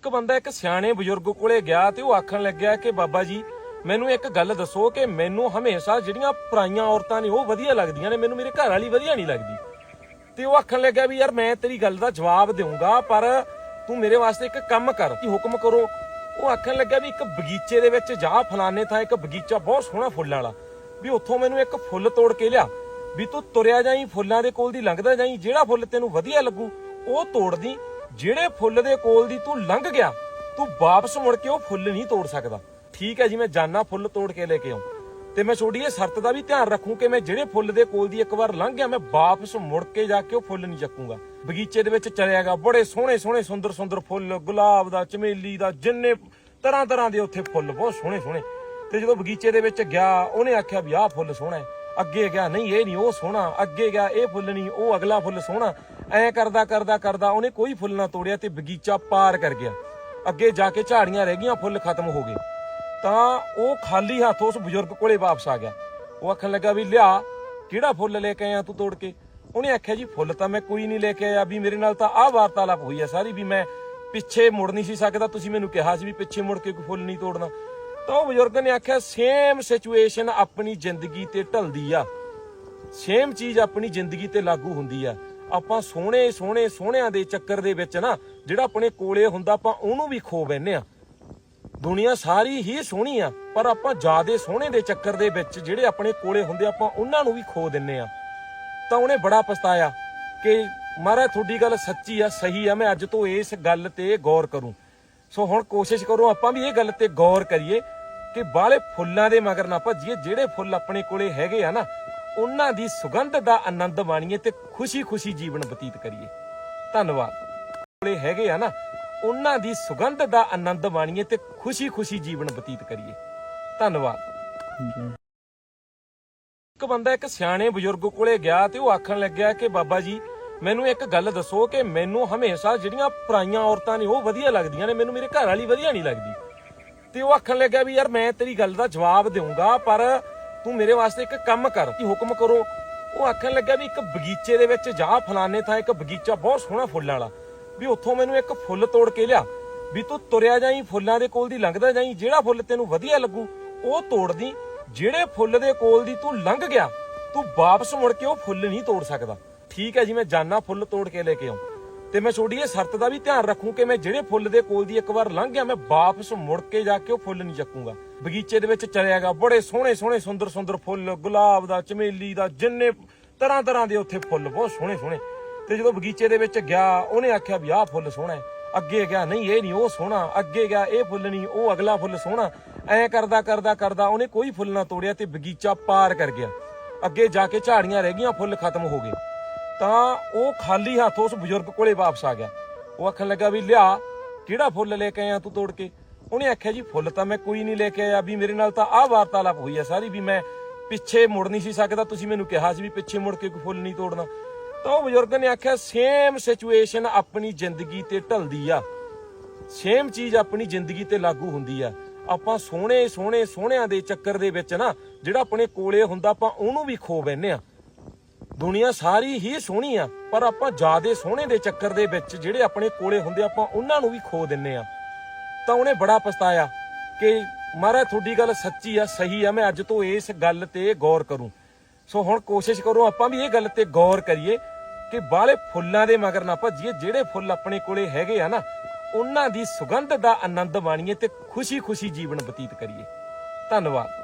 ਇੱਕ ਬੰਦਾ ਇੱਕ ਸਿਆਣੇ ਬਜ਼ੁਰਗ ਕੋਲੇ ਗਿਆ ਤੇ ਉਹ ਆਖਣ ਲੱਗਿਆ ਕਿ ਬਾਬਾ ਜੀ, ਮੈਨੂੰ ਇੱਕ ਗੱਲ ਦੱਸੋ ਕਿ ਮੈਨੂੰ ਹਮੇਸ਼ਾ ਜਿਹੜੀਆਂ ਪਰਾਈਆਂ ਔਰਤਾਂ ਨੇ ਉਹ ਵਧੀਆ ਲੱਗਦੀਆਂ ਨੇ, ਮੈਨੂੰ ਮੇਰੇ ਘਰ ਵਾਲੀ ਵਧੀਆ ਨਹੀਂ ਲੱਗਦੀ। ਤੇ ਉਹ ਆਖਣ ਲੱਗਿਆ ਵੀ ਯਾਰ ਮੈਂ ਤੇਰੀ ਗੱਲ ਦਾ ਜਵਾਬ ਦੇਵਾਂਗਾ ਪਰ ਤੂੰ ਮੇਰੇ ਵਾਸਤੇ ਇੱਕ ਕੰਮ ਕਰ ਕੀ ਹੁਕਮ ਕਰੋ। ਉਹ ਆਖਣ ਲੱਗਿਆ ਵੀ ਇੱਕ ਬਗੀਚੇ ਦੇ ਵਿੱਚ ਜਾ, ਫਲਾਣੇ ਥਾਂ ਇੱਕ ਬਗੀਚਾ, ਬਹੁਤ ਸੋਹਣਾ ਫੁੱਲ ਵਾਲਾ। ਵੀ ਉੱਥੋਂ ਮੈਨੂੰ ਇੱਕ ਫੁੱਲ ਤੋੜ ਕੇ ਲਿਆ। ਵੀ ਤੂੰ ਤੁਰਿਆ ਜਾਈ, ਫੁੱਲਾਂ ਦੇ ਕੋਲ ਦੀ ਲੰਘਦਾ ਜਾਈ, ਜਿਹੜਾ ਫੁੱਲ ਤੈਨੂੰ ਵਧੀਆ ਲੱਗੂ, ਉਹ ਤੋੜਦੀ। ਜਿਹੜੇ ਫੁੱਲ ਦੇ ਕੋਲ ਦੀ ਤੂੰ ਲੰਘ ਗਿਆ, ਤੂੰ ਵਾਪਸ ਮੁੜ ਕੇ ਉਹ ਫੁੱਲ ਨਹੀਂ ਤੋੜ ਸਕਦਾ। ਠੀਕ ਹੈ ਜੀ, ਮੈਂ ਜਾਨਾ ਫੁੱਲ ਤੋੜ ਕੇ ਲੈ ਕੇ ਆਉਂ। ਤੇ ਮੈਂ ਛੋੜੀ ਇਹ ਸ਼ਰਤ ਦਾ ਵੀ ਧਿਆਨ ਰੱਖੂ ਕਿ ਮੈਂ ਜਿਹੜੇ ਫੁੱਲ ਦੇ ਕੋਲ ਦੀ ਇੱਕ ਵਾਰ ਲੰਘ ਗਿਆ, ਮੈਂ ਵਾਪਸ ਮੁੜ ਕੇ ਜਾ ਕੇ ਉਹ ਫੁੱਲ ਨਹੀਂ ਚੱਕੂਗਾ। ਬਗੀਚੇ ਦੇ ਵਿੱਚ ਚਲਿਆਗਾ ਬੜੇ ਸੋਹਣੇ ਸੋਹਣੇ, ਸੁੰਦਰ ਸੁੰਦਰ ਫੁੱਲ, ਗੁਲਾਬ ਦਾ, ਚਮੇਲੀ ਦਾ, ਜਿੰਨੇ ਤਰ੍ਹਾਂ ਤਰ੍ਹਾਂ ਦੇ ਉੱਥੇ ਫੁੱਲ, ਬਹੁਤ ਸੋਹਣੇ ਸੋਹਣੇ। ਤੇ ਜਦੋਂ ਬਗੀਚੇ ਦੇ ਵਿੱਚ ਗਿਆ, ਉਹਨੇ ਆਖਿਆ ਵੀ ਆਹ ਫੁੱਲ ਸੋਹਣਾ ਹੈ। ਅੱਗੇ ਗਿਆ, ਨਹੀਂ, ਇਹ ਨਹੀਂ, ਉਹ ਸੋਹਣਾ। ਅੱਗੇ ਗਿਆ, ਇਹ ਫੁੱਲ ਨਹੀਂ, ਉਹ ਅਗਲਾ ਫੁੱਲ ਸੋਹਣਾ। ਐ ਕਰਦਾ ਕਰਦਾ ਕਰਦਾ ਉਹਨੇ ਕੋਈ ਫੁੱਲ ਨਾ ਤੋੜਿਆ ਤੇ ਬਗੀਚਾ ਪਾਰ ਕਰ ਗਿਆ। ਅੱਗੇ ਜਾ ਕੇ ਝਾੜੀਆਂ ਰਹਿ ਗਈਆਂ, ਫੁੱਲ ਖਤਮ ਹੋ ਗਏ। ਤਾਂ ਉਹ ਖਾਲੀ ਹੱਥ ਉਸ ਬਜ਼ੁਰਗ ਕੋਲੇ ਵਾਪਸ ਆ ਗਿਆ। ਉਹ ਆਖਣ ਲੱਗਾ ਵੀ, ਲਿਆ, ਕਿਹੜਾ ਫੁੱਲ ਲੈ ਕੇ ਆਇਆ ਤੂੰ ਤੋੜ ਕੇ? ਉਹਨੇ ਆਖਿਆ, ਜੀ, ਫੁੱਲ ਤਾਂ ਮੈਂ ਕੋਈ ਨਹੀਂ ਲੈ ਕੇ ਆਇਆ। ਵੀ ਮੇਰੇ ਨਾਲ ਤਾਂ ਆਹ ਵਾਰਤਾਲਾਪ ਹੋਈ ਆ ਸਾਰੀ, ਵੀ ਮੈਂ ਪਿੱਛੇ ਮੁੜ ਨਹੀਂ ਸੀ ਸਕਦਾ। ਤੁਸੀਂ ਮੈਨੂੰ ਕਿਹਾ ਸੀ ਵੀ ਪਿੱਛੇ ਮੁੜ ਕੇ ਕੋਈ ਫੁੱਲ ਨਹੀਂ ਤੋੜਨਾ। ਤਾਂ ਉਹ ਬਜ਼ੁਰਗ ਨੇ ਆਖਿਆ ਸੇਮ ਸਿਚੁਏਸ਼ਨ ਆਪਣੀ ਜ਼ਿੰਦਗੀ ਤੇ ਢਲਦੀ ਆ। ਸੇਮ ਚੀਜ਼ ਆਪਣੀ ਜ਼ਿੰਦਗੀ ਤੇ ਲਾਗੂ ਹੁੰਦੀ ਆ। ਆਪਾਂ ਸੋਹਣੇ ਸੋਹਣੇ ਸੋਹਣਿਆਂ ਦੇ ਚੱਕਰ ਦੇ ਵਿੱਚ ਨਾ, ਜਿਹੜਾ ਆਪਣੇ ਕੋਲੇ ਹੁੰਦਾ, ਆਪਾਂ ਉਹਨੂੰ ਵੀ ਖੋ ਬੈਨੇ ਆ ਦੁਨੀਆ ਸਾਰੀ ਹੀ ਸੋਹਣੀ ਆ, ਪਰ ਆਪਾਂ ਜਿਆਦੇ ਸੋਹਣੇ ਦੇ ਚੱਕਰ ਦੇ ਵਿੱਚ ਜਿਹੜੇ ਆਪਣੇ ਕੋਲੇ ਹੁੰਦੇ, ਆਪਾਂ ਉਹਨਾਂ ਨੂੰ ਵੀ ਖੋ ਦਿੰਨੇ ਆ ਤਾਂ ਉਹਨੇ ਬੜਾ ਪਛਤਾਇਆ ਕਿ ਮਹਾਰਾਜ, ਤੁਹਾਡੀ ਗੱਲ ਸੱਚੀ ਆ, ਸਹੀ ਆ, ਮੈਂ ਅੱਜ ਤੋਂ ਇਸ ਗੱਲ ਤੇ ਗੌਰ ਕਰੂੰ। ਸੋ ਹੁਣ ਕੋਸ਼ਿਸ਼ ਕਰੋ, ਆਪਾਂ ਵੀ ਇਹ ਗੱਲ ਤੇ ਗੌਰ ਕਰੀਏ ਕਿ ਬਾਲੇ ਫੁੱਲਾਂ ਦੇ ਮਗਰ ਨਾ ਭੱਜੀਏ, ਜਿਹੜੇ ਫੁੱਲ ਆਪਣੇ ਕੋਲੇ ਹੈਗੇ ਆ ਨਾ ਉਹਨਾਂ ਦੀ ਸੁਗੰਧ ਦਾ ਆਨੰਦ ਮਾਣੀਏ ਤੇ ਖੁਸ਼ੀ-ਖੁਸ਼ੀ ਜੀਵਨ ਬਤੀਤ ਕਰੀਏ। ਧੰਨਵਾਦ। ਕੋਲੇ ਹੈਗੇ ਆ ਨਾ ਉਹਨਾਂ ਦੀ ਸੁਗੰਧ ਦਾ ਆਨੰਦ ਮਾਣੀਏ ਤੇ ਖੁਸ਼ੀ-ਖੁਸ਼ੀ ਜੀਵਨ ਬਤੀਤ ਕਰੀਏ। ਧੰਨਵਾਦ। ਇੱਕ ਬੰਦਾ ਇੱਕ ਸਿਆਣੇ ਬਜ਼ੁਰਗ ਕੋਲੇ ਗਿਆ ਤੇ ਉਹ ਆਖਣ ਲੱਗਿਆ ਕਿ ਬਾਬਾ ਜੀ ਮੈਨੂੰ ਇੱਕ ਗੱਲ ਦੱਸੋ ਕਿ ਮੈਨੂੰ ਹਮੇਸ਼ਾ ਜਿਹੜੀਆਂ ਪਰਾਈਆਂ ਔਰਤਾਂ ਨੇ ਉਹ ਵਧੀਆ ਲੱਗਦੀਆਂ ਨੇ ਮੈਨੂੰ ਮੇਰੇ ਘਰ ਵਾਲੀ ਵਧੀਆ ਨਹੀਂ ਲੱਗਦੀ। ਤੇ ਉਹ ਆਖਣ ਲੱਗਿਆ ਵੀ ਯਾਰ ਮੈਂ ਤੇਰੀ ਗੱਲ ਦਾ ਜਵਾਬ ਦੇਵਾਂਗਾ ਪਰ ਤੂੰ ਮੇਰੇ ਵਾਸਤੇ ਇੱਕ ਕੰਮ ਕਰ ਕੀ ਹੁਕਮ ਕਰੋ। ਉਹ ਆਖਣ ਲੱਗਿਆ ਵੀ ਇੱਕ ਬਗੀਚੇ ਦੇ ਵਿੱਚ ਜਾ, ਫਲਾਣੇ ਥਾਂ ਇੱਕ ਬਗੀਚਾ, ਬਹੁਤ ਸੋਹਣਾ ਫੁੱਲਾਂ ਵਾਲਾ। ਵੀ ਉੱਥੋਂ ਮੈਨੂੰ ਇੱਕ ਫੁੱਲ ਤੋੜ ਕੇ ਲਿਆ। ਵੀ ਤੂੰ ਤੁਰਿਆ ਜਾਈ, ਫੁੱਲਾਂ ਦੇ ਕੋਲ ਦੀ ਲੰਘਦਾ ਜਾਈ, ਜਿਹੜਾ ਫੁੱਲ ਤੈਨੂੰ ਵਧੀਆ ਲੱਗੂ, ਉਹ ਤੋੜਦੀ। ਜਿਹੜੇ ਫੁੱਲ ਦੇ ਕੋਲ ਦੀ ਤੂੰ ਲੰਘ ਗਿਆ, ਤੂੰ ਵਾਪਸ ਮੁੜ ਕੇ ਉਹ ਫੁੱਲ ਨਹੀਂ ਤੋੜ ਸਕਦਾ। ਠੀਕ ਹੈ ਜੀ, ਮੈਂ ਜਾਨਾ ਫੁੱਲ ਤੋੜ ਕੇ ਲੈ ਕੇ ਆਉਂ। ਤੇ ਮੈਂ ਛੋੜੀ ਇਹ ਸ਼ਰਤ ਦਾ ਵੀ ਧਿਆਨ ਰੱਖੂ ਕਿ ਮੈਂ ਜਿਹੜੇ ਫੁੱਲ ਦੇ ਕੋਲ ਦੀ ਇੱਕ ਵਾਰ ਲੰਘ ਗਿਆ, ਮੈਂ ਵਾਪਸ ਮੁੜ ਕੇ ਜਾ ਕੇ ਉਹ ਫੁੱਲ ਨਹੀਂ ਚੱਕੂਗਾ। ਬਗੀਚੇ ਦੇ ਵਿੱਚ ਚਲਿਆਗਾ ਬੜੇ ਸੋਹਣੇ ਸੋਹਣੇ, ਸੁੰਦਰ ਸੁੰਦਰ ਫੁੱਲ, ਗੁਲਾਬ ਦਾ, ਚਮੇਲੀ ਦਾ, ਜਿੰਨੇ ਤਰ੍ਹਾਂ ਤਰ੍ਹਾਂ ਦੇ ਉੱਥੇ ਫੁੱਲ, ਬਹੁਤ ਸੋਹਣੇ ਸੋਹਣੇ। ਤੇ ਜਦੋਂ ਬਗੀਚੇ ਦੇ ਵਿੱਚ ਗਿਆ, ਉਹਨੇ ਆਖਿਆ ਵੀ ਆਹ ਫੁੱਲ ਸੋਹਣਾ ਹੈ। ਅੱਗੇ ਗਿਆ, ਨਹੀਂ, ਇਹ ਨਹੀਂ, ਉਹ ਸੋਹਣਾ। ਅੱਗੇ ਗਿਆ, ਇਹ ਫੁੱਲ ਨਹੀਂ, ਉਹ ਅਗਲਾ ਫੁੱਲ ਸੋਹਣਾ। ਐ ਕਰਦਾ ਕਰਦਾ ਕਰਦਾ ਉਹਨੇ ਕੋਈ ਫੁੱਲ ਨਾ ਤੋੜਿਆ ਤੇ ਬਗੀਚਾ ਪਾਰ ਕਰ ਗਿਆ। ਅੱਗੇ ਜਾ ਕੇ ਝਾੜੀਆਂ ਰਹਿ ਗਈਆਂ, ਫੁੱਲ ਖਤਮ ਹੋ ਗਏ। ਤਾਂ ਉਹ ਖਾਲੀ ਹੱਥ ਉਸ ਬਜ਼ੁਰਗ ਕੋਲੇ ਵਾਪਸ ਆ ਗਿਆ। ਉਹ ਆਖਣ ਲੱਗਾ ਵੀ, ਲਿਆ, ਕਿਹੜਾ ਫੁੱਲ ਲੈ ਕੇ ਆਇਆ ਤੂੰ ਤੋੜ ਕੇ? ਉਹਨੇ ਆਖਿਆ, ਜੀ, ਫੁੱਲ ਤਾਂ ਮੈਂ ਕੋਈ ਨਹੀਂ ਲੈ ਕੇ ਆਇਆ। ਵੀ ਮੇਰੇ ਨਾਲ ਤਾਂ ਆਹ ਵਾਰਤਾਲਾਪ ਹੋਈ ਆ ਸਾਰੀ, ਵੀ ਮੈਂ ਪਿੱਛੇ ਮੁੜ ਨਹੀਂ ਸੀ ਸਕਦਾ। ਤੁਸੀਂ ਮੈਨੂੰ ਕਿਹਾ ਸੀ ਵੀ ਪਿੱਛੇ ਮੁੜ ਕੇ ਕੋਈ ਫੁੱਲ ਨਹੀਂ ਤੋੜਨਾ। ਤਾਂ ਉਹ ਬਜ਼ੁਰਗ ਨੇ ਆਖਿਆ ਸੇਮ ਸਿਚੁਏਸ਼ਨ ਆਪਣੀ ਜ਼ਿੰਦਗੀ ਤੇ ਢਲਦੀ ਆ। ਸੇਮ ਚੀਜ਼ ਆਪਣੀ ਜ਼ਿੰਦਗੀ ਤੇ ਲਾਗੂ ਹੁੰਦੀ ਆ। ਆਪਾਂ ਸੋਹਣੇ ਸੋਹਣੇ ਸੋਹਣਿਆਂ ਦੇ ਚੱਕਰ ਦੇ ਵਿੱਚ ਨਾ, ਜਿਹੜਾ ਆਪਣੇ ਕੋਲੇ ਹੁੰਦਾ, ਆਪਾਂ ਉਹਨੂੰ ਵੀ ਖੋ ਬੈਨੇ ਆ। ਦੁਨੀਆ ਸਾਰੀ ਹੀ ਸੋਹਣੀ ਆ, ਪਰ ਆਪਾਂ ਜਿਆਦੇ ਸੋਹਣੇ ਦੇ ਚੱਕਰ ਦੇ ਵਿੱਚ ਜਿਹੜੇ ਆਪਣੇ ਕੋਲੇ ਹੁੰਦੇ ਆਪਾਂ ਉਹਨਾਂ ਨੂੰ ਵੀ ਖੋ ਦਿੰਨੇ ਆ। ਤਾਂ ਉਹਨੇ ਬੜਾ ਪਛਤਾਇਆ ਕਿ ਮਹਾਰਾਜ, ਤੁਹਾਡੀ ਗੱਲ ਸੱਚੀ ਆ, ਸਹੀ ਆ, ਮੈਂ ਅੱਜ ਤੋਂ ਇਸ ਗੱਲ ਤੇ ਗੌਰ ਕਰੂੰ। ਸੋ ਹੁਣ ਕੋਸ਼ਿਸ਼ ਕਰੋ, ਆਪਾਂ ਵੀ ਇਹ ਗੱਲ ਤੇ ਗੌਰ ਕਰੀਏ ਕਿ ਬਾਲੇ ਫੁੱਲਾਂ ਦੇ ਮਗਰ ਨਾ ਭੱਜੀਏ, ਜਿਹੜੇ ਫੁੱਲ ਆਪਣੇ ਕੋਲੇ ਹੈਗੇ ਆ ਨਾ, ਉਹਨਾਂ ਦੀ ਸੁਗੰਧ ਦਾ ਆਨੰਦ ਮਾਣੀਏ ਤੇ ਖੁਸ਼ੀ-ਖੁਸ਼ੀ ਜੀਵਨ ਬਤੀਤ ਕਰੀਏ। ਧੰਨਵਾਦ।